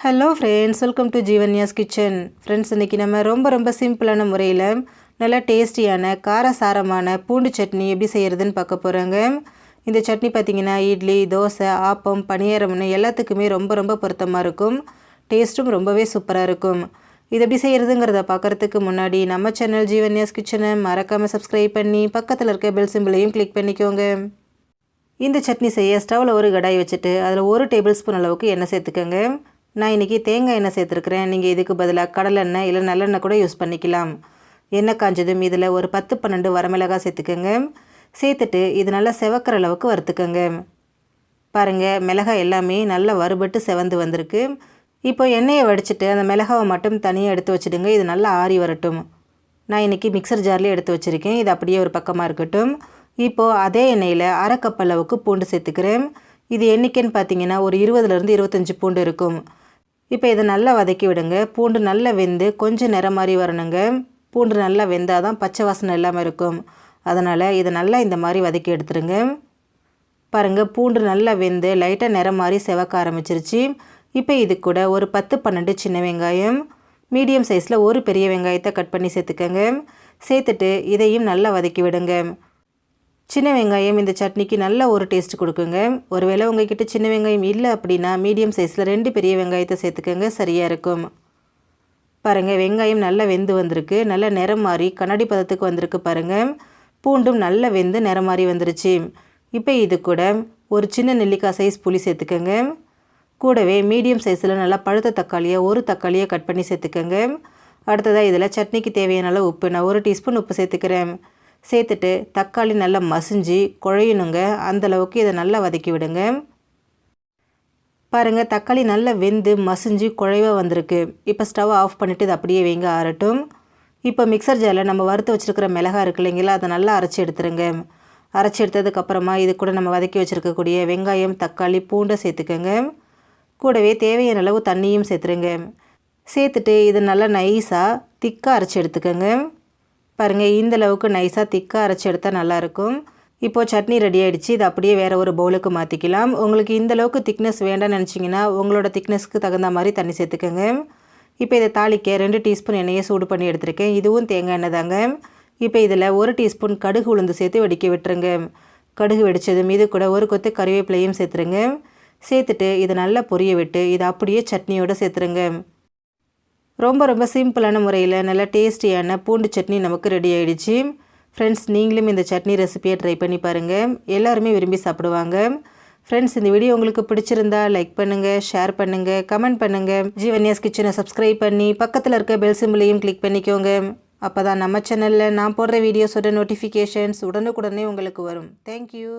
Hello friends welcome to Jeevanya's kitchen friends இன்றைக்கி நம்ம ரொம்ப ரொம்ப சிம்பிளான முறையில் நல்லா டேஸ்டியான காரசாரமான பூண்டு சட்னி எப்படி செய்கிறதுன்னு பார்க்க போகிறோங்க இந்த சட்னி பார்த்திங்கன்னா இட்லி தோசை ஆப்பம் பணியாரம்னு எல்லாத்துக்குமே ரொம்ப ரொம்ப பொருத்தமாக இருக்கும். டேஸ்ட்டும் ரொம்பவே சூப்பராக இருக்கும். இது எப்படி செய்கிறதுங்கிறத பார்க்குறதுக்கு முன்னாடி நம்ம சேனல் ஜீவன்யாஸ் கிச்சனை மறக்காமல் சப்ஸ்கிரைப் பண்ணி பக்கத்தில் இருக்க பெல் சிம்பிளையும் கிளிக் பண்ணிக்கோங்க. இந்த சட்னி செய்ய ஸ்டவ்வில் ஒரு கடாய் வச்சுட்டு அதில் ஒரு டேபிள் ஸ்பூன் அளவுக்கு எண்ணெய் சேர்த்துக்கோங்க. நான் இன்றைக்கி தேங்காய் எண்ணெய் சேர்த்துருக்குறேன். நீங்கள் இதுக்கு பதிலாக கடலெண்ணெய் இல்லை நல்லெண்ணெய் கூட யூஸ் பண்ணிக்கலாம். எண்ணெய் காஞ்சதும் இதில் ஒரு பத்து பன்னெண்டு வரமிளகாய் சேர்த்துக்கோங்க. சேர்த்துட்டு இது நல்லா செவக்கிற அளவுக்கு வறுத்துக்கோங்க. பாருங்கள் மிளகாய் எல்லாமே நல்லா வறுபட்டு செவந்து வந்திருக்கு. இப்போ எண்ணெயை வடிச்சிட்டு அந்த மிளகாவை மட்டும் தனியாக எடுத்து வச்சுடுங்க. இது நல்லா ஆறி வரட்டும். நான் இன்றைக்கி மிக்சர் ஜார்லேயே எடுத்து வச்சுருக்கேன். இது அப்படியே ஒரு பக்கமாக இருக்கட்டும். இப்போது அதே எண்ணெயில் அரை கப் அளவுக்கு பூண்டு சேர்த்துக்கிறேன். இது எண்ணிக்கைன்னு பார்த்தீங்கன்னா ஒரு இருபதுலேருந்து இருபத்தஞ்சி பூண்டு இருக்கும். இப்போ இதை நல்லா வதக்கி விடுங்க. பூண்டு நல்லா வெந்து கொஞ்சம் நிறம் மாதிரி வரணுங்க. பூண்டு நல்லா வெந்தால் தான் பச்சை வாசனை இல்லாமல் இருக்கும். அதனால் இதை நல்லா இந்த மாதிரி வதக்கி எடுத்துருங்க. பாருங்கள் பூண்டு நல்லா வெந்து லைட்டாக நிறம் மாதிரி செவக்க ஆரம்பிச்சிருச்சு. இப்போ இது கூட ஒரு பத்து பன்னெண்டு சின்ன வெங்காயம் மீடியம் சைஸில் ஒரு பெரிய வெங்காயத்தை கட் பண்ணி சேர்த்துக்கங்க. சேர்த்துட்டு இதையும் நல்லா வதக்கி விடுங்க. சின்ன வெங்காயம் இந்த சட்னிக்கு நல்ல ஒரு டேஸ்ட் கொடுக்குங்க. ஒருவேளை உங்ககிட்ட சின்ன வெங்காயம் இல்லை அப்படின்னா மீடியம் சைஸில் ரெண்டு பெரிய வெங்காயத்தை சேர்த்துக்கோங்க சரியாக இருக்கும். பாருங்கள் வெங்காயம் நல்லா வெந்து வந்திருக்கு. நல்ல நிறம் மாறி கண்ணாடி பதத்துக்கு வந்திருக்கு பாருங்கள் பூண்டும் நல்லா வெந்து நிறம் மாறி வந்துருச்சு. இப்போ இது கூட ஒரு சின்ன நெல்லிக்காய் சைஸ் புளி சேர்த்துக்கோங்க. கூடவே மீடியம் சைஸில் நல்லா பழுத்த தக்காளியை ஒரு தக்காளியை கட் பண்ணி சேர்த்துக்கோங்க. அடுத்ததாக இதில் சட்னிக்கு தேவையான அளவு உப்பு. நான் ஒரு டீஸ்பூன் உப்பு சேர்த்துக்கிறேன். சேர்த்துட்டு தக்காளி நல்லா மசிஞ்சு குழையணுங்க. அந்தளவுக்கு இதை நல்லா வதக்கி விடுங்க. பாருங்கள் தக்காளி நல்லா வெந்து மசிஞ்சு குழைவாக வந்திருக்கு. இப்போ ஸ்டவ் ஆஃப் பண்ணிவிட்டு இதை அப்படியே வைங்க ஆறட்டும். இப்போ மிக்சர் ஜாரில் நம்ம வறுத்து வச்சுருக்கிற மிளகா இருக்கு இல்லைங்களா அதை நல்லா அரைச்சி எடுத்துருங்க. அரைச்சி எடுத்ததுக்கப்புறமா இது கூட நம்ம வதக்கி வச்சுருக்கக்கூடிய வெங்காயம் தக்காளி பூண்டை சேர்த்துக்கோங்க. கூடவே தேவையான அளவு தண்ணியும் சேர்த்துருங்க. சேர்த்துட்டு இது நல்லா நைஸாக திக்காக அரைச்சி எடுத்துக்கோங்க. பாருங்கள் இந்தளவுக்கு நைஸாக திக்காக அரைச்சி எடுத்தால் நல்லாயிருக்கும் இப்போது சட்னி ரெடி ஆகிடுச்சு இது அப்படியே வேறு ஒரு பவுலுக்கு மாற்றிக்கலாம் உங்களுக்கு இந்த அளவுக்கு திக்னஸ் வேண்டாம்னு நினச்சிங்கன்னா உங்களோட திக்னஸ்க்கு தகுந்த மாதிரி தண்ணி சேர்த்துக்கோங்க. இப்போ இதை தாளிக்க ரெண்டு டீஸ்பூன் எண்ணெயை சூடு பண்ணி எடுத்திருக்கேன். இதுவும் தேங்காய் எண்ணெய் தாங்க. இப்போ இதில் ஒரு டீஸ்பூன் கடுகு உளுந்து சேர்த்து வெடிக்க விட்டுருங்க. கடுகு வெடித்ததும் இது கூட ஒரு கொத்து கறிவேப்பிலையும் சேர்த்துருங்க. சேர்த்துட்டு இதை நல்லா பொரிய விட்டு இதை அப்படியே சட்னியோடு சேர்த்துருங்க. ரொம்ப ரொம்ப சிம்பிளான முறையில் நல்லா டேஸ்டியான பூண்டு சட்னி நமக்கு ரெடி ஆகிடுச்சு ஃப்ரெண்ட்ஸ் நீங்களும் இந்த சட்னி ரெசிபியை ட்ரை பண்ணி பாருங்கள் எல்லாருமே விரும்பி சாப்பிடுவாங்க. ஃப்ரெண்ட்ஸ் இந்த வீடியோ உங்களுக்கு பிடிச்சிருந்தா லைக் பண்ணுங்கள் ஷேர் பண்ணுங்கள் கமெண்ட் பண்ணுங்கள் ஜீவன்யாஸ் கிச்சனை சப்ஸ்கிரைப் பண்ணி பக்கத்தில் இருக்க பெல் சிம்பிளையும் கிளிக் பண்ணிக்கோங்க. அப்போ தான் நம்ம சேனலில் நான் போடுற வீடியோஸோட நோட்டிஃபிகேஷன்ஸ் உடனுக்குடனே உங்களுக்கு வரும். தேங்க்யூ